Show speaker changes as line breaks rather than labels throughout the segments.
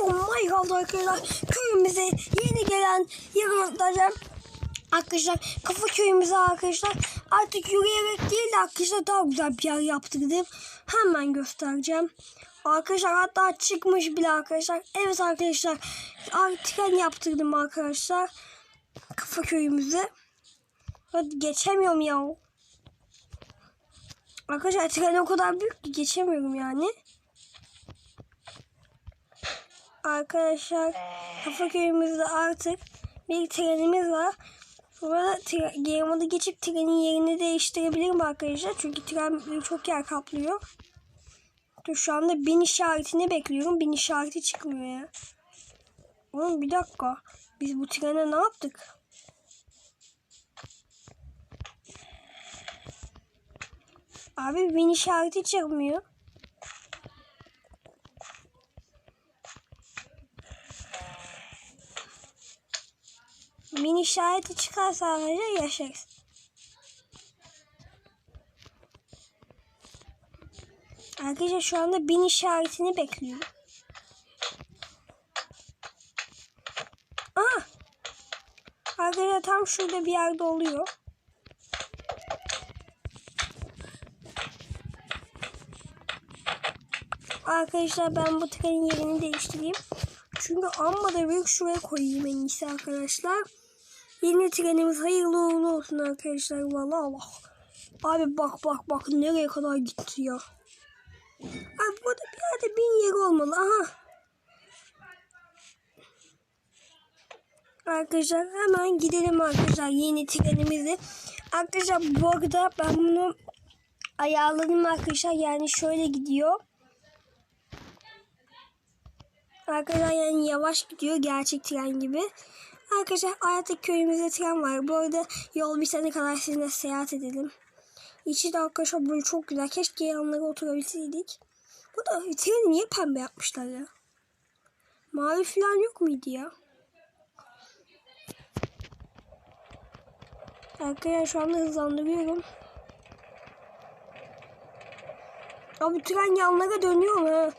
Oh my god arkadaşlar. Köyümüze yeni gelen yürüyüşlerden Arkadaşlar kafa köyümüze arkadaşlar artık yürüyerek değil de arkadaşlar daha güzel bir yer yaptırdım. Hemen göstereceğim. Arkadaşlar hatta çıkmış bile arkadaşlar. Evet arkadaşlar artık tren yaptırdım arkadaşlar. Kafa köyümüze. Hadi geçemiyorum ya. Arkadaşlar tren o kadar büyük ki geçemiyorum yani. Arkadaşlar kafa köyümüzde artık bir trenimiz var. Burada game geçip trenin yerini değiştirebilirim arkadaşlar. Çünkü tren çok yer kaplıyor. Dur şu anda bin işaretini bekliyorum. Bin işareti çıkmıyor ya. Oğlum bir dakika. Biz bu trene ne yaptık? Abi bin işareti çıkmıyor. Bin işareti çıkarsa arkadaşlar yaşarız. Arkadaşlar şu anda bin işaretini bekliyorum. Aa! Arkadaşlar tam şurada bir yerde oluyor. Arkadaşlar ben bu trenin yerini değiştireyim. Çünkü amma da büyük şuraya koyayım en iyisi arkadaşlar. Yeni trenimiz hayırlı uğurlu olsun arkadaşlar. Vallahi Allah. Abi bak bak bak nereye kadar gitti ya. Abi burada bir yerde bin yeri olmalı. Aha. Arkadaşlar hemen gidelim arkadaşlar yeni trenimizi. Arkadaşlar bu arada ben bunu ayarladım arkadaşlar. Yani şöyle gidiyor. Arkadaşlar yani yavaş gidiyor gerçek tren gibi. Arkadaşlar artık köyümüzde tren var. Bu arada yol bitene kadar sizinle seyahat edelim. İçi de arkadaşlar böyle çok güzel. Keşke yanlara oturabilseydik. Bu da treni niye pembe yapmışlar ya? Mavi falan yok muydu ya? Arkadaşlar şu anda hızlandırıyorum. Abi tren yanlara dönüyor mu?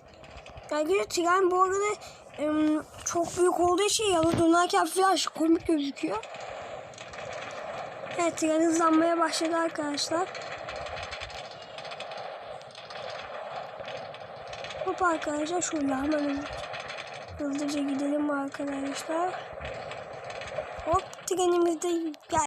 Arkadaşlar tren bu arada çok büyük olduğu için yana dönerken flash komik gözüküyor. Evet tren hızlanmaya başladı arkadaşlar. Hop arkadaşlar şöyle hemen hızlı- hızlıca gidelim arkadaşlar. Hop trenimizde gel.